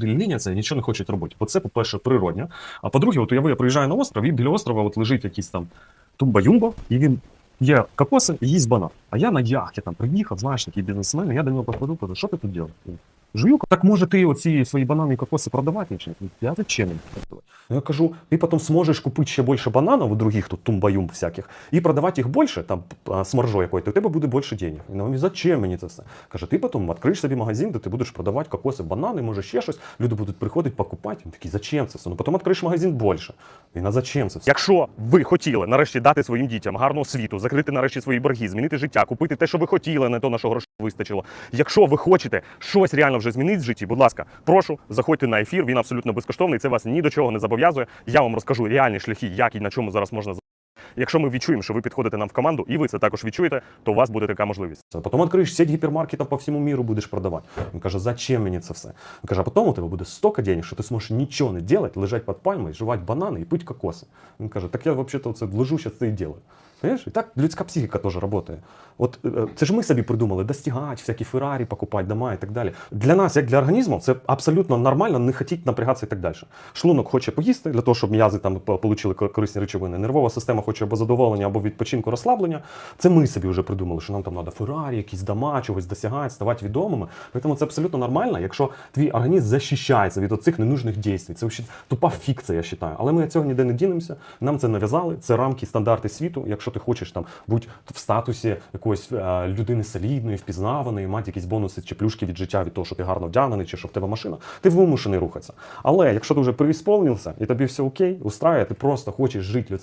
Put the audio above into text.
люди ліняться і нічого не хочуть робити. Бо це, по-перше, природня. А по-друге, от уяви, я приїжджаю на остров, і біля острова от лежить якийсь там тумба-юмба, і він є кокоси і їсть банан. А я на яхті там приїхав, знаєш, такий бізнесмен, і я до нього підходив, кажу, що ти тут робиш? Жую, так може ти оці свої банани і кокоси продавати? Я зачем їм? Я кажу, ти потім зможеш купити ще більше бананів у других тут тумбаюм всяких і продавати їх більше, там а, з маржою якою, то у тебе буде більше денег. І нам зачем мені це все? Каже, ти потім відкриєш собі магазин, де ти будеш продавати кокоси, банани, може ще щось. Люди будуть приходити, покупати. Він такий, зачем це все? Ну потім відкриєш магазин більше. Він, а зачем це все? Якщо ви хотіли нарешті дати своїм дітям гарну освіту, закрити нарешті свої борги, змінити життя, купити те, що ви хотіли, не то на що грошей вистачило. Якщо ви хочете щось реально вже змінити в житті, будь ласка, прошу, заходьте на ефір. Він абсолютно безкоштовний. Це вас ні до чого не зобов'язує. Я вам розкажу реальні шляхи, як і на чому зараз можна Якщо ми відчуємо, що ви підходите нам в команду, і ви це також відчуєте, то у вас буде така можливість. Потім відкриєш сеть гіпермаркетів по всьому міру, будеш продавати. Він каже, зачем мені це все? Він каже, а потім у тебе буде стільки денег, що ти зможеш нічого не робити, лежати під пальмою, жувати банани і пити кокоси. Він каже, так я взагалі це лежу, зараз це і роблю. Понимаешь? І так людська психіка теж працює. От е, це ж ми собі придумали достигати, всякі Феррарі, покупати дома і так далі. Для нас, як для організму, це абсолютно нормально не хотіти напрягатися і так далі. Шлунок хоче поїсти для того, щоб м'язи там кор- корисні речовини. Нервова система хоче або задоволення, або відпочинку, розслаблення. Це ми собі вже придумали, що нам там треба Феррарі, якісь дома, чогось досягати, ставати відомими. Тому це абсолютно нормально, якщо твій організм захищається від оцих ненужних дій. Це тупа фікція, я вважаю. Але ми цього ніде не дінемося. Нам це нав'язали. Це рамки, стандарти світу. Якщо ти хочеш там бути в статусі якоїсь е, людини солідної, впізнаваної, мати якісь бонуси чи плюшки від життя від того, що ти гарно вдягнений, чи що в тебе машина, ти вимушений рухатися. Але якщо ти вже переісполнився і тобі все окей, устраює, ти просто хочеш жити людським